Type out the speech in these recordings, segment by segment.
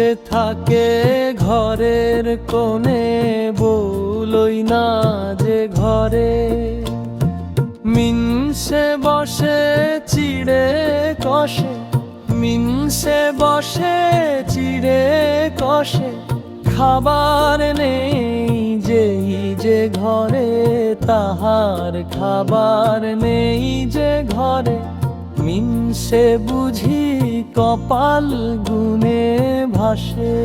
মিনসে থাকে ঘরের কোণে বলই না যে ঘরে। মিনসে বসে, চিড়ে কষে। মিনসে বসে, চিড়ে কষে। খাবার নেই যেই যে ঘরে, তাহার খাবার নেই যে মিনসে বুঝি কপাল গুনে ভাসে।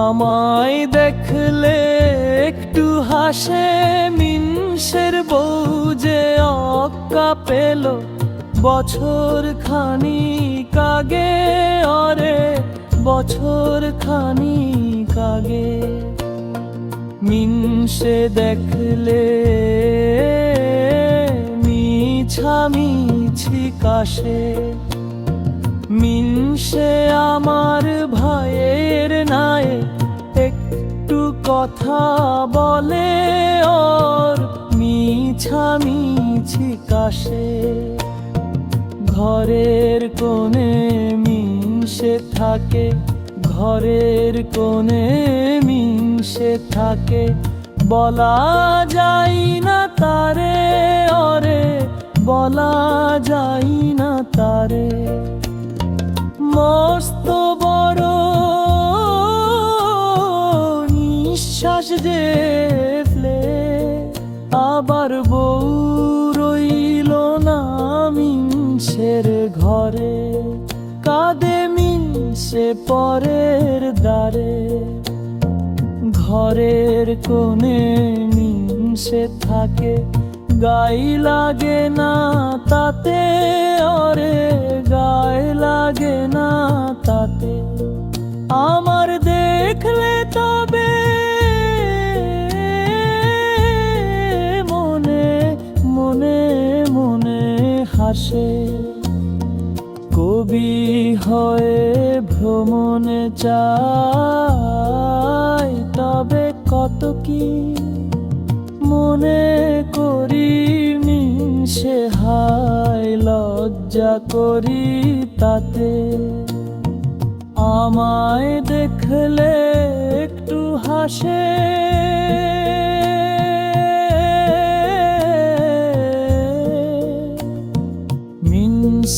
আমায় দেখলে একটু হাসে, মিনসের বউ যে অক্কা পেল। বছর খানি বছর খানি কাগে মিনসে দেখলে মিছামিছি কাশে। মিনসে আমার ভাইয়ের নায়ে একটু কথা বলে ওর মিছামিছি কাশে। ঘরের কোণে মিনসে থাকে ঘরের কোণে মিনসে থাকে। বলা যায় না তারে, অরে, বলা যায় না তারে। মস্ত বড় নিঃশ্বাস যে আবার বউ মিনসে পরের দ্বারে, ঘরের কোণে মিনসে থাকে, গাই লাগে না তাতে, অরে গায়ে লাগে না তাতে। আমার দেখলে তবে মনে মনে মনে হাসে। কবি হয়ে ভ্রমণে চাই, তবে কত কি মনে করি মিশে হাই লজ্জা করি তাতে। আমায় দেখলে একটু হাসে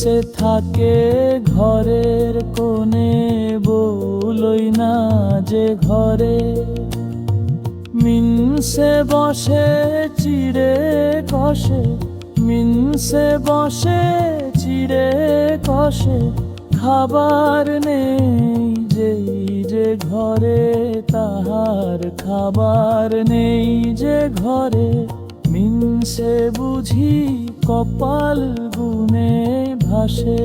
মিনসে থাকে ঘরের কোণে, বলই না যে ঘরে। মিনসে বসে, চিড়ে কষে। মিনসে বসে, চিড়ে কষে। খাবার নেই যেই যে ঘরে, তাহার খাবার নেই যে ঘরে। মিনসে বুঝি কপাল গুনে ভাসে